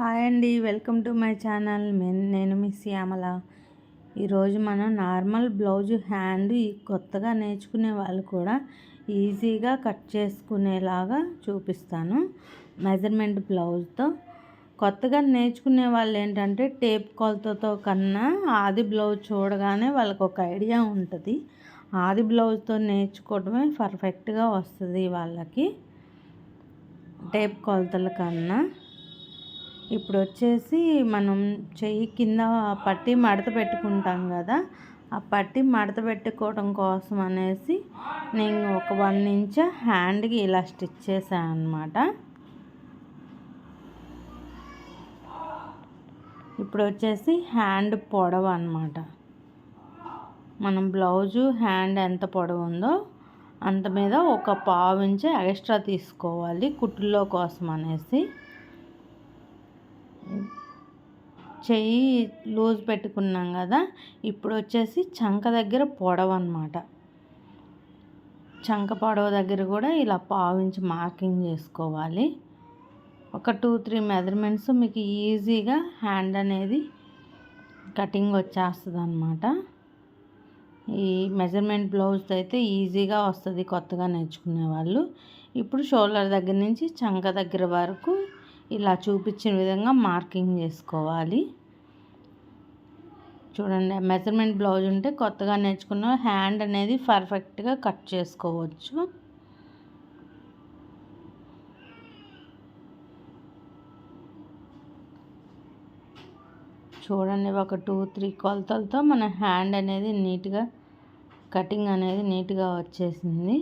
Hi అండి welcome to my channel. నేను మీ శ్యామల. ఈరోజు మనం నార్మల్ బ్లౌజ్ హ్యాండ్ కొత్తగా నేర్చుకునే వాళ్ళు కూడా ఈజీగా కట్ చేసుకునేలాగా చూపిస్తాను. మెజర్మెంట్ బ్లౌజ్తో. కొత్తగా నేర్చుకునే వాళ్ళు ఏంటంటే టేప్ కొలతతో కన్నా ఆది బ్లౌజ్ చూడగానే వాళ్ళకు ఒక ఐడియా ఉంటుంది. ఆది బ్లౌజ్తో నేర్చుకోవడమే పర్ఫెక్ట్గా వస్తుంది వాళ్ళకి. టేప్ కొలతల కన్నా. ఇప్పుడు వచ్చేసి మనం చెయ్యి కింద పట్టి మడత పెట్టుకుంటాం కదా ఆ పట్టి మడత పెట్టుకోవడం కోసం అనేసి నేను ఒక వన్ ఇంచ్ హ్యాండ్కి ఇలా స్టిచ్ చేశాను అనమాట ఇప్పుడు వచ్చేసి హ్యాండ్ పొడవు అనమాట మనం బ్లౌజు హ్యాండ్ ఎంత పొడవు ఉందో అంత మీద ఒక పావు ఇంచ్ ఎక్స్ట్రా తీసుకోవాలి కుట్టుల్లో కోసం అనేసి. చెయ్యి లూజ్ పెట్టుకున్నాం కదా ఇప్పుడు వచ్చేసి చంక దగ్గర పొడవు అనమాట చంక పొడవ దగ్గర కూడా ఇలా పావించి మార్కింగ్ చేసుకోవాలి. ఒక టూ త్రీ మెజర్మెంట్స్ మీకు ఈజీగా హ్యాండ్ అనేది కటింగ్ వచ్చేస్తుంది అనమాట ఈ మెజర్మెంట్ బ్లౌజ్ అయితే ఈజీగా వస్తుంది కొత్తగా నేర్చుకునే వాళ్ళు ఇప్పుడు షోల్డర్ దగ్గర నుంచి చంక దగ్గర వరకు ఇలా చూపించిన విధంగా మార్కింగ్ చేసుకోవాలి. చూడండి మెజర్మెంట్ బ్లౌజ్ ఉంటే కొత్తగా నేర్చుకున్న హ్యాండ్ అనేది పర్ఫెక్ట్గా కట్ చేసుకోవచ్చు. చూడండి ఒక టూ త్రీ కొలతలతో మన హ్యాండ్ అనేది నీట్గా కటింగ్ అనేది నీట్గా వచ్చేసింది.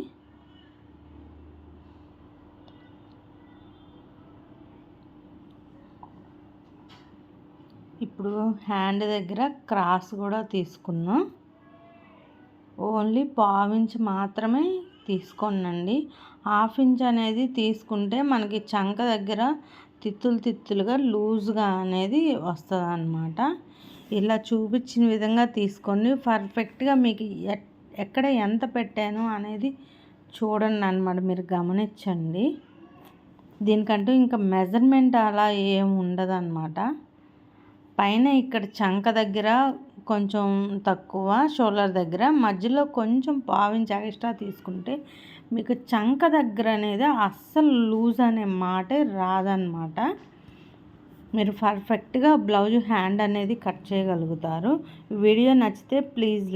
ఇప్పుడు హ్యాండ్ దగ్గర క్రాస్ కూడా తీసుకున్నాం. ఓన్లీ పావించ్ మాత్రమే తీసుకోనండి. హాఫ్ ఇంచ్ అనేది తీసుకుంటే మనకి చంక దగ్గర తిత్తులు తిత్తులుగా లూజ్గా అనేది వస్తుంది అన్నమాట ఇలా చూపించిన విధంగా తీసుకోండి. పర్ఫెక్ట్గా మీకు ఎక్కడ ఎంత పెట్టాను అనేది చూడండి అనమాట మీరు గమనించండి. దీనికంటూ ఇంకా మెజర్మెంట్ అలా ఏం ఉండదు అనమాట పైన ఇక్కడ చంక దగ్గర కొంచెం తక్కువ షోల్డర్ దగ్గర మధ్యలో కొంచెం పావించి ఎక్స్ట్రా తీసుకుంటే మీకు చంక దగ్గర అనేది అస్సలు లూజ్ అనే మాటే రాదనమాట మీరు పర్ఫెక్ట్గా బ్లౌజ్ హ్యాండ్ అనేది కట్ చేయగలుగుతారు. వీడియో నచ్చితే ప్లీజ్